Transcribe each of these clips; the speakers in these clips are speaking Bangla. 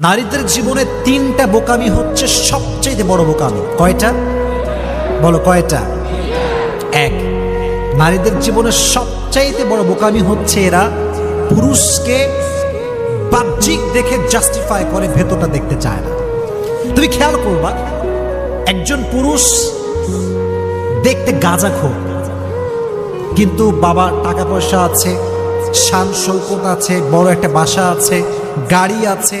নারীদের জীবনে তিনটা বোকামি হচ্ছে সবচেয়ে বড় বোকামি। কয়টা? বলো কয়টা? এক, নারীদের জীবনে সবচাইতে বড় বোকামি হচ্ছে এরা পুরুষকে বাহ্যিক দেখে জাস্টিফাই করে ভেতরটা দেখতে চায় না। তুমি খেয়াল করবা, একজন পুরুষ দেখতে গাঁজা খোর, কিন্তু বাবা টাকা পয়সা আছে শান শৌকত আছে, বড় একটা বাসা আছে, গাড়ি আছে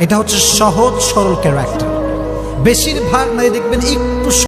এটা হচ্ছে সহজ সরল ক্যারেক্টার বেশিরভাগ নারী দেখবেন একটু